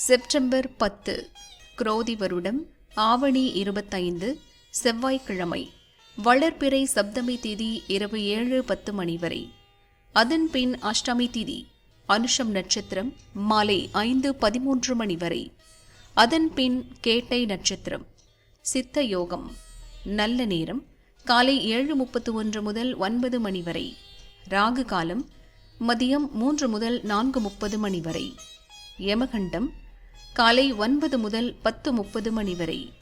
September பத்து குரோதி வருடம் ஆவணி இருபத்தைந்து செவ்வாய்க்கிழமை வளர்பிறை சப்தமி திதி இரவு ஏழு பத்து மணி வரை. அதன் பின் அஷ்டமி திதி அனுஷம் நட்சத்திரம் மாலை ஐந்து பதிமூன்று மணி வரை. அதன் பின் கேட்டை நட்சத்திரம். சித்த யோகம். நல்ல நேரம் காலை ஏழு முப்பத்து ஒன்று முதல் ஒன்பது மணி வரை. ராகு காலம் மதியம் மூன்று முதல் நான்கு முப்பது மணி வரை. யமகண்டம் காலை ஒன்பது முதல் பத்து முப்பது மணி வரை.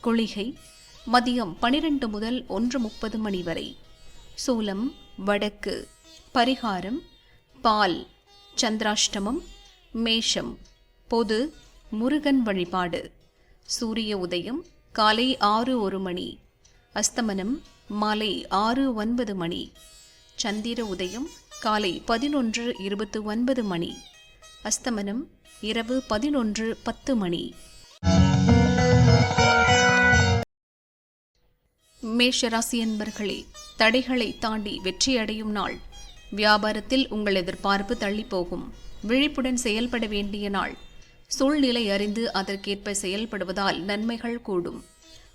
குளிகை மதியம் பனிரெண்டு முதல் ஒன்று முப்பது மணி வரை. சூலம் வடக்கு பரிகாரம் பால் சந்திராஷ்டமம் மேஷம் பொது முருகன் வழிபாடு. சூரிய உதயம் காலை ஆறு ஒரு மணி. அஸ்தமனம் மாலை ஆறு ஒன்பது மணி. சந்திர உதயம் காலை பதினொன்று இருபத்து ஒன்பது மணி. அஸ்தமனம் இரவு பதினொன்று பத்து மணி. மேஷராசி என்பர்களே தடைகளை தாண்டி வெற்றியடையும் நாள். வியாபாரத்தில் உங்கள் எதிர்பார்ப்பு தள்ளிப்போகும். விழிப்புடன் செயல்பட வேண்டிய நாள். சூழ்நிலை அறிந்து அதற்கேற்ப செயல்படுவதால் நன்மைகள் கூடும்.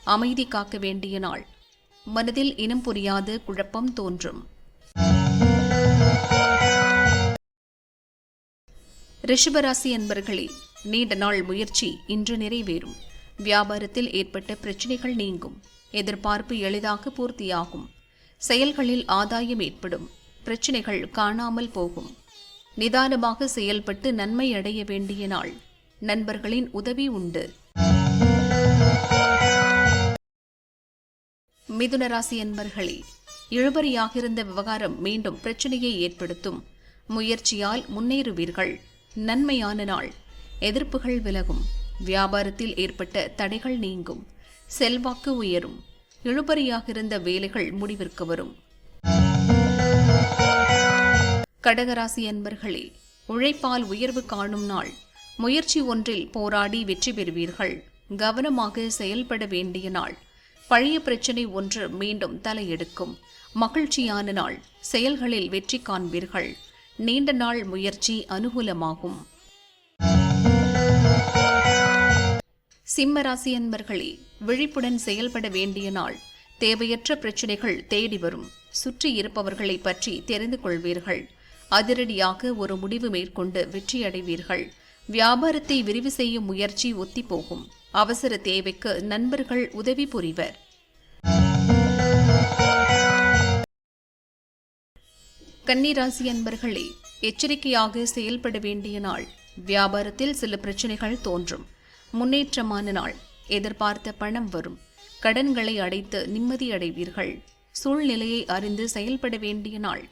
அமைதி காக்க வேண்டிய நாள். மனதில் இனம் புரியாத குழப்பம் தோன்றும். ரிஷபராசி என்பர்களே நீண்ட நாள் முயற்சி இன்று நிறைவேறும். வியாபாரத்தில் ஏற்பட்ட பிரச்சனைகள் நீங்கும். எதிர்பார்ப்பு எளிதாக பூர்த்தியாகும். செயல்களில் ஆதாயம் ஏற்படும். பிரச்சனைகள் காணாமல் போகும். நிதானமாக செயல்பட்டு நன்மை அடைய வேண்டிய நாள். நண்பர்களின் உதவி உண்டு. மிதுன ராசி என்பர்களே இழுபறியாக இருந்த விவகாரம் மீண்டும் பிரச்சனையை ஏற்படுத்தும். முயற்சியால் முன்னேறுவீர்கள். நன்மையான நாள். எதிர்ப்புகள் விலகும். வியாபாரத்தில் ஏற்பட்ட தடைகள் நீங்கும். செல்வாக்கு உயரும். இழுபறியாக இருந்த வேலைகள் முடிவிற்கு வரும். கடகராசி அன்பர்களே உழைப்பால் உயர்வு காணும் நாள். முயற்சி ஒன்றில் போராடி வெற்றி பெறுவீர்கள். கவனமாக செயல்பட வேண்டிய நாள். பழைய பிரச்சனை ஒன்று மீண்டும் தலையெடுக்கும். மகிழ்ச்சியான நாள். செயல்களில் வெற்றி காண்பீர்கள். நீண்ட நாள் முயற்சி அனுகூலமாகும். சிம்மராசி அன்பர்களே விழிப்புடன் செயல்பட வேண்டிய நாள். தேவையற்ற பிரச்சனைகள் தேடி வரும். சுற்றி இருப்பவர்களை பற்றி தெரிந்து கொள்வீர்கள். அதிரடியாக ஒரு முடிவு மேற்கொண்டு வெற்றியடைவீர்கள். வியாபாரத்தை விரிவு செய்யும் முயற்சி ஒத்திப்போகும். அவசர தேவைக்கு நண்பர்கள் உதவி புரிவர். கன்னிராசி அன்பர்களே எச்சரிக்கையாக செயல்பட வேண்டிய நாள். வியாபாரத்தில் சில பிரச்சனைகள் தோன்றும். முன்னேற்றமான நாள். எதிர்பார்த்த பணம் வரும். கடன்களை அடைத்து நிம்மதி அடைவீர்கள். சூழ்நிலையை அறிந்து செயல்பட வேண்டிய நாள்.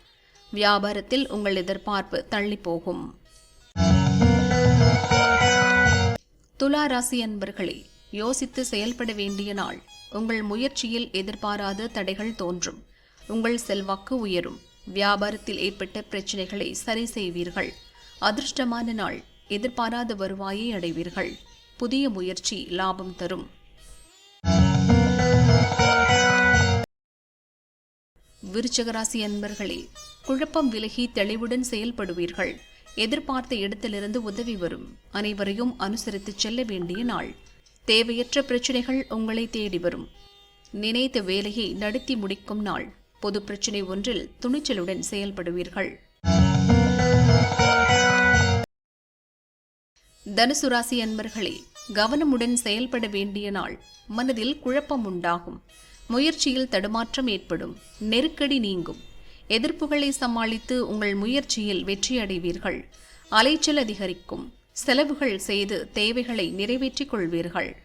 வியாபாரத்தில் உங்கள் எதிர்பார்ப்பு தள்ளி போகும் துலா ராசி அன்பர்களே யோசித்து செயல்பட வேண்டிய நாள். உங்கள் முயற்சியில் எதிர்பாராத தடைகள் தோன்றும். உங்கள் செல்வாக்கு உயரும். வியாபாரத்தில் ஏற்பட்ட பிரச்சனைகளை சரி செய்வீர்கள். அதிர்ஷ்டமான நாள் எதிர்பாராத வருவாயை அடைவீர்கள். புதிய முயற்சி லாபம் தரும். விருச்சகராசி அன்பர்களே குழப்பம் விலகி தெளிவுடன் செயல்படுவீர்கள். எதிர்பார்த்த இடத்திலிருந்து உதவி வரும். அனைவரையும் அனுசரித்து செல்ல வேண்டிய நாள். தேவையற்ற பிரச்சனைகள் உங்களை தேடி வரும். நினைத்த வேலையை நடத்தி முடிக்கும் நாள். பொது பிரச்சனை ஒன்றில் துணிச்சலுடன் செயல்படுவீர்கள். தனுசு ராசி அன்பர்களே கவனமுடன் செயல்பட வேண்டிய நாள் மனதில் குழப்பம் உண்டாகும். முயற்சியில் தடுமாற்றம் ஏற்படும் நெருக்கடி நீங்கும். எதிர்ப்புகளை சமாளித்து உங்கள் முயற்சியில் வெற்றியடைவீர்கள் அலைச்சல் அதிகரிக்கும். செலவுகள் செய்து தேவைகளை நிறைவேற்றிக் கொள்வீர்கள்.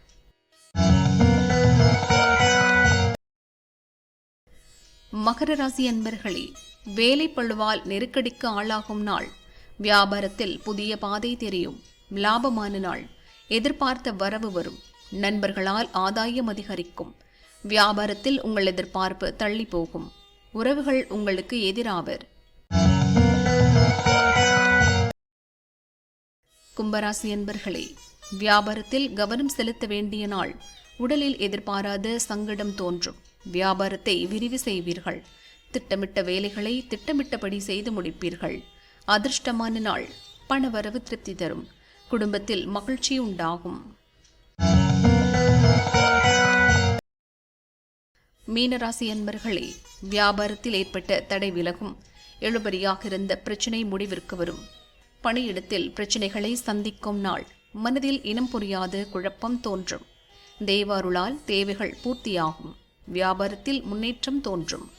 மகர ராசி அன்பர்களே வேலை பழுவால் நெருக்கடிக்கு ஆளாகும் நாள். வியாபாரத்தில் புதிய பாதை தெரியும். லாபமான நாள். எதிர்பார்த்த வரவு வரும். நண்பர்களால் ஆதாயம் அதிகரிக்கும். வியாபாரத்தில் உங்கள் எதிர்பார்ப்பு தள்ளி போகும். உறவுகள் உங்களுக்கு எதிராவர். கும்பராசி அன்பர்களே வியாபாரத்தில் கவனம் செலுத்த வேண்டிய நாள். உடலில் எதிர்பாராத சங்கடம் தோன்றும். வியாபாரத்தை விரிவு செய்வீர்கள். திட்டமிட்ட வேலைகளை திட்டமிட்டபடி செய்து முடிப்பீர்கள். அதிர்ஷ்டமான நாள் பணவரவு திருப்தி தரும். குடும்பத்தில் மகிழ்ச்சி உண்டாகும். மீனராசி அன்பர்களே வியாபாரத்தில் ஏற்பட்ட தடை விலகும். எழுபறியாக இருந்த பிரச்சினை முடிவிற்கு வரும். பணியிடத்தில் பிரச்சினைகளை சந்திக்கும் நாள் மனதில் இனம் புரியாத குழப்பம் தோன்றும். தேவாருளால் தேவைகள் பூர்த்தியாகும். வியாபாரத்தில் முன்னேற்றம் தோன்றும்.